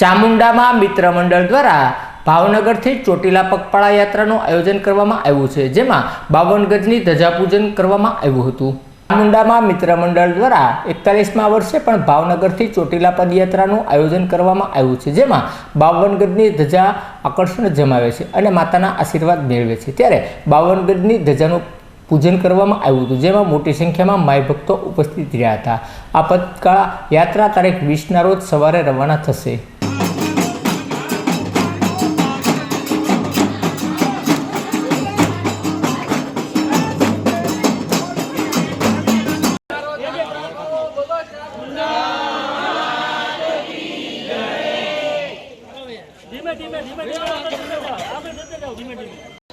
ચામુંડામાં મિત્ર મંડળ દ્વારા ભાવનગરથી ચોટીલા પગપાળા યાત્રાનું આયોજન કરવામાં આવ્યું છે, જેમાં બાવન ગજની ધજાપૂજન કરવામાં આવ્યું હતું. ચામુંડામાં મિત્ર મંડળ દ્વારા એકતાલીસમાં વર્ષે પણ ભાવનગરથી ચોટીલા પદયાત્રાનું આયોજન કરવામાં આવ્યું છે, જેમાં બાવન ગજની ધજા આકર્ષણ જમાવે છે અને માતાના આશીર્વાદ મેળવે છે. ત્યારે બાવન ગજની ધજાનું પૂજન કરવામાં આવ્યું હતું, જેમાં મોટી સંખ્યામાં માય ભક્તો ઉપસ્થિત રહ્યા હતા. આ પદકાળા યાત્રા તારીખ વીસના રોજ સવારે રવાના થશે. ધીમે ધીમે ધીમે ધીમે જતા જાઓ. આગળ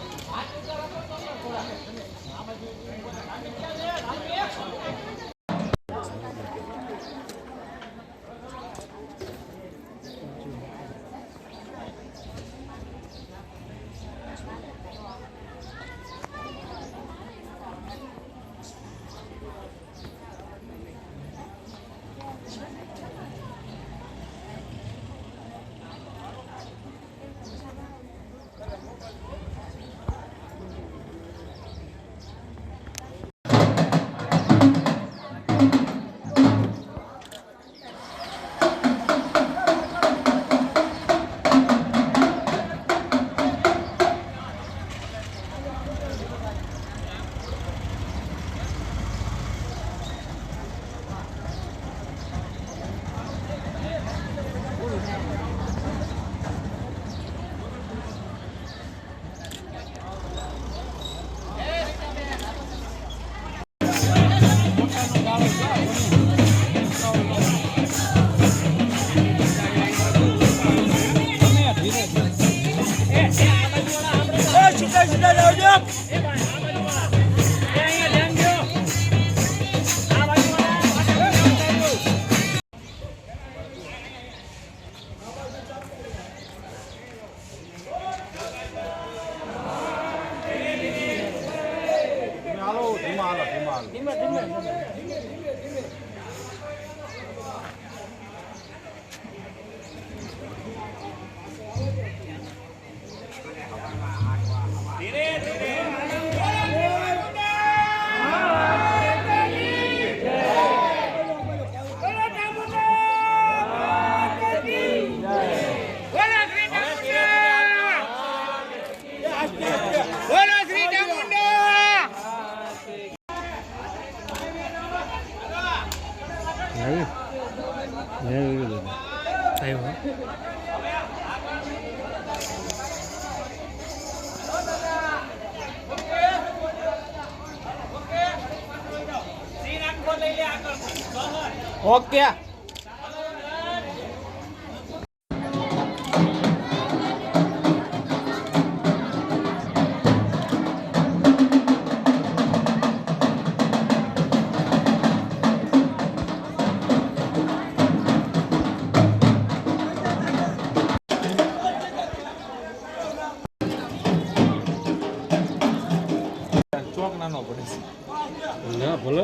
જતા જાઓ ધીમે ધીમે ધીમે ધીમે Dime. thấy. Nhớ rồi tay quá. Ok. Okay ના ભલે.